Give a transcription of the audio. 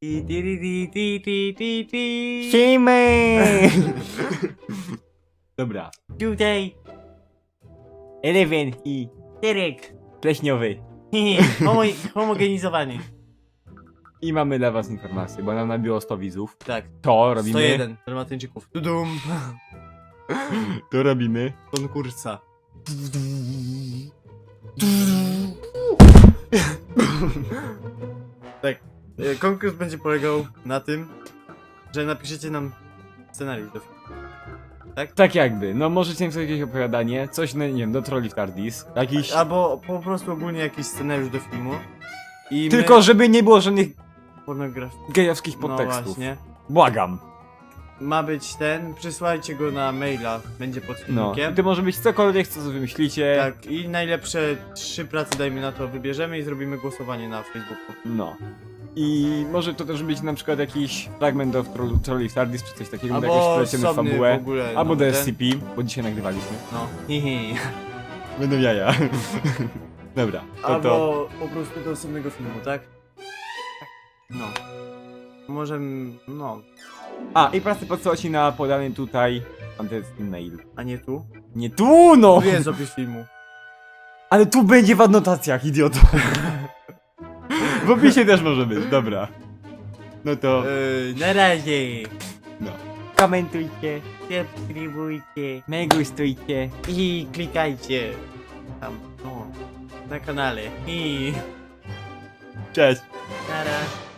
Ti, ti, ri, ti, ti, ti, ti, ti. Siemy! Dobra. Tutaj Eleven i Terek. pleśniowy. Homo, homogenizowany. I mamy dla was informację, bo nam nabiło 100 widzów. Tak, To robimy. 101 Dalmatyńczyków. Tudum. To robimy. Konkursa. tak, e, konkurs będzie polegał na tym, że napiszecie nam scenariusz do filmu. Tak jakby, no możecie napisać jakieś opowiadanie, coś, no nie wiem, do Trolli w Tardis. Jakiś... Albo po prostu ogólnie jakiś scenariusz do filmu. I Tylko my... żeby nie było żadnych pornograf... gejowskich No podtekstów. właśnie. Błagam. Ma być ten, przysłajcie go na maila, będzie pod No. filmikiem. I to może być cokolwiek, co sobie wymyślicie. Tak, i najlepsze trzy prace, dajmy na to, wybierzemy i zrobimy głosowanie na Facebooku. No. I może to też być na przykład jakiś fragment do Troll- Trolli w Tardis, czy coś takiego, Albo w osobny fabułę. w ogóle. Albo no, do ten- SCP, bo dzisiaj nagrywaliśmy. No, hihi. Będą jaja. Dobra, to Albo to. po prostu do osobnego filmu, tak? No. Możemy, no, A, i pracę podsyłacie na podany tutaj antecedent mail. a nie tu? Nie tu, no! Tu jest opis filmu. Ale tu będzie w adnotacjach, idioto. w opisie też może być, dobra. No to... Yy, na razie. No. Komentujcie, Subskrybujcie megustujcie. i klikajcie tam, na kanale. I Cześć. nara.